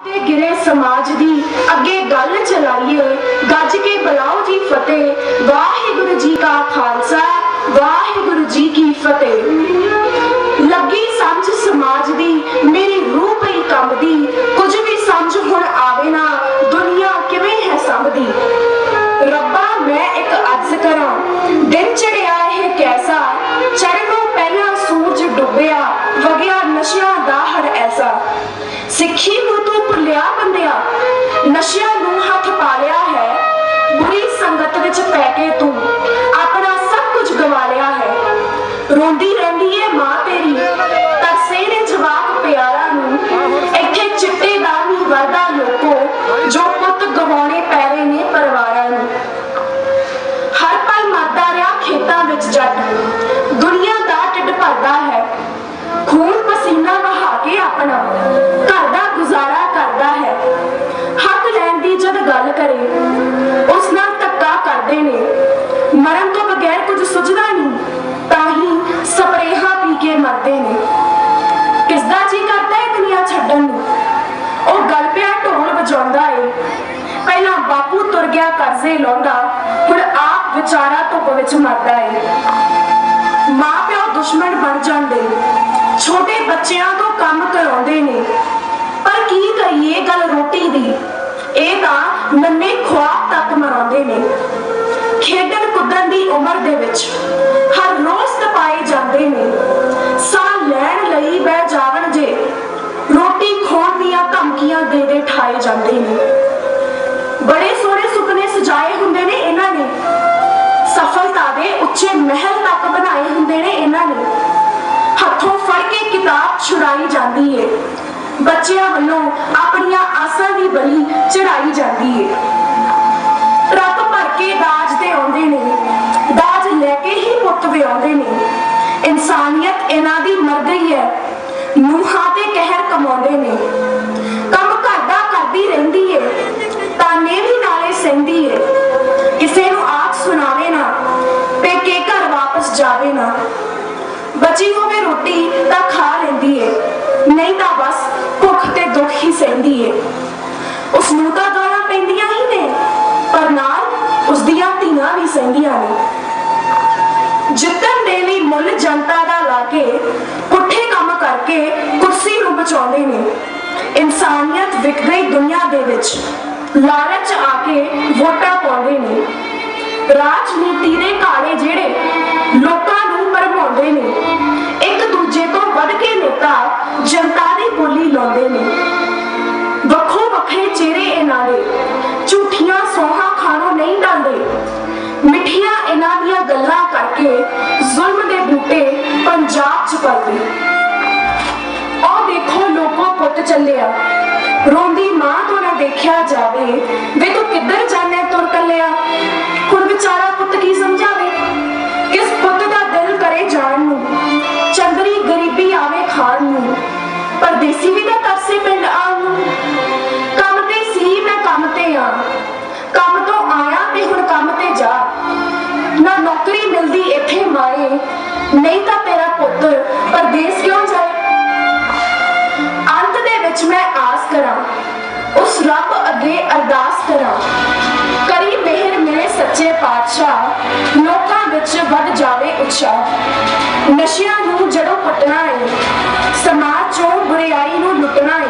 ਤੇ ਗਿਰੇ ਸਮਾਜ ਦੀ ਅੱਗੇ ਗੱਲ ਚਲਾਈਏ, ਗੱਜ ਕੇ ਬੁਲਾਓ ਜੀ ਫਤਿਹ। ਵਾਹਿਗੁਰੂ ਜੀ ਕਾ ਖਾਲਸਾ, ਵਾਹਿਗੁਰੂ ਜੀ ਕੀ ਫਤਿਹ। ਸਿੱਖੀ ਨੂੰ ਤੂੰ ਭੁੱਲਿਆ ਬੰਦਿਆ। ਨਸ਼ਿਆਂ ਨੂੰ ਹੱਥ ਪਾ ਲਿਆ ਮਰਨ ਤੋਂ ਬਗੈਰ ਕੁਝ ਸੁਝਦਾ ਨਹੀਂ, ਤਾਂ ਹੀ ਸਪਰੇਹਾਂ ਪੀ ਕੇ ਮਰਦੇ ਨੇ। ਕਿਸ ਦਾ ਜੀ ਕਰਦਾ ਹੈ ਦੁਨੀਆ ਛੱਡਣ ਨੂੰ? ਉਹ ਗਲ ਪਿਆ ਢੋਲ ਵਜਾਉਂਦਾ ਏ। ਪਹਿਲਾਂ ਬਾਪੂ ਤੁਰ ਗਿਆ ਕਰਜ਼ੇ ਲਾਉਂਦਾ, ਹੁਣ ਆਪ ਵਿਚਾਰਾ ਧੁੱਪ ਵਿੱਚ ਮਰਦਾ ਏ। ਮਾਂ ਪਿਓ ਦੁਸ਼ਮਣ ਬਣ ਜਾਂਦੇ ਛੋਟੇ ਬੱਚਿਆਂ ਤੋਂ ਕੰਮ ਕਰਾਉਂਦੇ ਨੇ। ਪਰ ਕੀ ਕਰੀਏ ਗੱਲ ਰੋਟੀ ਦੀ? ਇਹ ਤਾਂ ਨੰਨੇ ਖੁਆਬ ਤੱਕ ਮਰਾਉਂਦੇ ਨੇ। ਖੇਡਣ ਕੁੱਦਣ ਦੀ ਉਮਰ ਦੇ ਵਿੱਚ ਹਰ ਰੋਜ਼ ਤਪਾਏ ਜਾਂਦੇ ਨੇ। ਸਾਹ ਲੈਣ ਲਈ ਬਹਿ ਜਾਵਣ ਜੇ ਰੋਟੀ ਖੋਣ ਦੀਆਂ ਧਮਕੀਆਂ ਦੇ ਦੇ ਠਾਏ ਜਾਂਦੇ ਨੇ। ਬੜੇ ਸੋਹਣੇ ਸੁਪਨੇ ਸਜਾਏ ਹੁੰਦੇ ਨੇ ਇਹਨਾਂ ਨੇ। ਸਫਲਤਾ ਦੇ ਉੱਚੇ ਮਹਿਲ ਤੱਕ ਬਣਾਏ ਹੁੰਦੇ ਨੇ ਇਹਨਾਂ ਨੇ। ਹੱਥੋਂ ਫੜ ਕੇ ਕਿਤਾਬ ਛੁਡਾਈ ਜਾਂਦੀ ਏ। ਬੱਚਿਆਂ ਵੱਲੋਂ ਆਪਣੀਆਂ ਆਸਾਂ ਦੀ ਬਲੀ ਚੜਾਈ ਜਾਂਦੀ ਏ। ਰੱਬ ਭਰ ਕੇ ਦਾਜ ਤੇ ਆਉਂਦੇ ਨੇ ਦਾਜ ਲੈ ਕੇ ਹੀ ਪੁੱਤ ਵਿਆਉਂਦੇ ਨੇ ਇਨਸਾਨੀਅਤ ਇਹਨਾਂ ਦੀ ਮਰ ਗਈ ਹੈ। ਨੂਹਾਂ ਤੇ ਕਹਿਰ ਕਮਾਉਂਦੇ ਨੇ। ਕੰਮ ਘਰ ਕਰਦੀ ਰਹਿੰਦੀ ਏ ਤਾਨੇ ਵੀ ਨਾਲੇ ਸਹਿੰਦੀ ਏ। ਕਿਸੇ ਨੂੰ ਆਖ ਸੁਣਾਵੇ ਨਾ, ਪੇਕੇ ਘਰ ਵਾਪਸ ਜਾਵੇ ਨਾ। ਬਚੀ ਹੋਵੇ ਰੋਟੀ ਤਾਂ ਖਾ ਲੈਂਦੀ ਏ, ਨਹੀਂ ਤਾਂ ਬਸ ਭੁੱਖ ਤੇ ਦੁੱਖ ਹੀ ਸਹਿੰਦੀ ਏ। ਉਸ ਨੂੰ ਤਾਂ ਗਾਲਾਂ ਪੈਂਦੀਆਂ ਹੀ ਨੇ, ਪਰ ਨਾਲ ਉਸ ਦੀਆਂ ਧੀਆਂ ਵੀ ਸਹਿੰਦੀਆਂ ਨੇ। ਜਨਤਾ ਦਾ ਲਾ ਕੇ ਪੁੱਠੇ ਕੰਮ ਕਰਕੇ ਕੁਰਸੀ ਨੂੰ ਬਚਾਉਂਦੇ ਨੇ। ਇਨਸਾਨੀਅਤ ਵਿਕ ਗਈ ਦੁਨੀਆ ਦੇ ਵਿੱਚ ਲਾਲਚ ਆ ਕੇ ਵੋਟਾਂ ਪਾਉਂਦੇ ਨੇ। ਰਾਜਨੀਤੀ ਦੇ ਕਾਲੇ ਜਿਹੜੇ ਲੋਕਾਂ ਨੂੰ ਭਰਮਾਉਂਦੇ ਨੇ, ਇੱਕ ਦੂਜੇ ਤੋਂ ਵੱਧ ਕੇ ਨੇਤਾ ਜਨਤਾ ਦੀ ਬੋਲੀ ਲਾਉਂਦੇ ਨੇ। ਵੱਖੋ ਵੱਖਰੇ ਚਿਹਰੇ ਇਹਨਾਂ ਦੇ, ਝੂਠੀਆਂ ਸੋਹਾਂ ਖਾਣੋਂ ਨਹੀਂ ਡਾਲਦੇ ਮਿੱਠੀਆਂ ਇਹਨਾਂ ਦੀਆਂ ਗੱਲਾਂ ਕਰਕੇ ਜ਼ੁਲਮ ਦੇ ਬੂਟੇ ਪੰਜਾਬ ਚ ਪਲਦੇ ਉਹ ਦੇਖੋ ਲੋਕੋ ਪੁੱਤ ਚੱਲਿਆ। ਰੋਂਦੀ ਮਾਂ ਤੋਂ ਨਾ ਦੇਖਿਆ ਜਾਵੇ ਵੇ ਤੂੰ ਕਿੱਧਰ ਜਾਣੇ ਤੁਰ ਕੱਲਿਆ? ਹੁਣ ਵਿਚਾਰਾ ਪੁੱਤ ਕੀ ਸਮਝਾਵੇ? ਕਿਸ ਪੁੱਤ ਦਾ ਦਿਲ ਕਰੇ ਜਾਣ ਨੂੰ? ਚੰਦਰੀ ਗਰੀਬੀ ਆਵੇ ਖਾਣ ਨੂੰ। ਪਰਦੇਸੀ ਵੀ ਤਾਂ ਤਰਸੇ ਪਿੰਡ ਆਉਣ ਨੂੰ। ਕੰਮ ਤੇ ਸੀ ਮੈਂ ਕੰਮ ਤੇ ਆ। ਕੰਮ ਤੋਂ ਆਇਆ ਤੇ ਹੁਣ ਕੰਮ ਤੇ ਜਾ। ਨਾ ਨੌਕਰੀ ਮਿਲਦੀ ਮਾਏ, ਨਹੀਂ ਤਾਂ ਤੇਰਾ ਪੁੱਤ ਪਰਦੇਸ ਕਿਉਂ ਜਾਏ? ਅੰਤ ਦੇ ਵਿੱਚ ਮੈਂ ਆਸ ਕਰਾਂ, ਉਸ ਰੱਬ ਅੱਗੇ ਅਰਦਾਸ ਕਰਾਂ। ਕਰੀ ਮਿਹਰ ਮੇਰੇ ਸੱਚੇ ਪਾਤਸ਼ਾਹ, ਲੋਕਾਂ ਵਿੱਚ ਵੱਧ ਜਾਵੇ ਉਤਸ਼ਾਹ। ਨਸ਼ਿਆਂ ਨੂੰ ਜੜੋਂ ਪਟਣਾ ਏ, ਸਮਾਜ ਚੋਂ ਬੁਰਾਈ ਨੂੰ ਲੁੱਟਣਾ ਏ।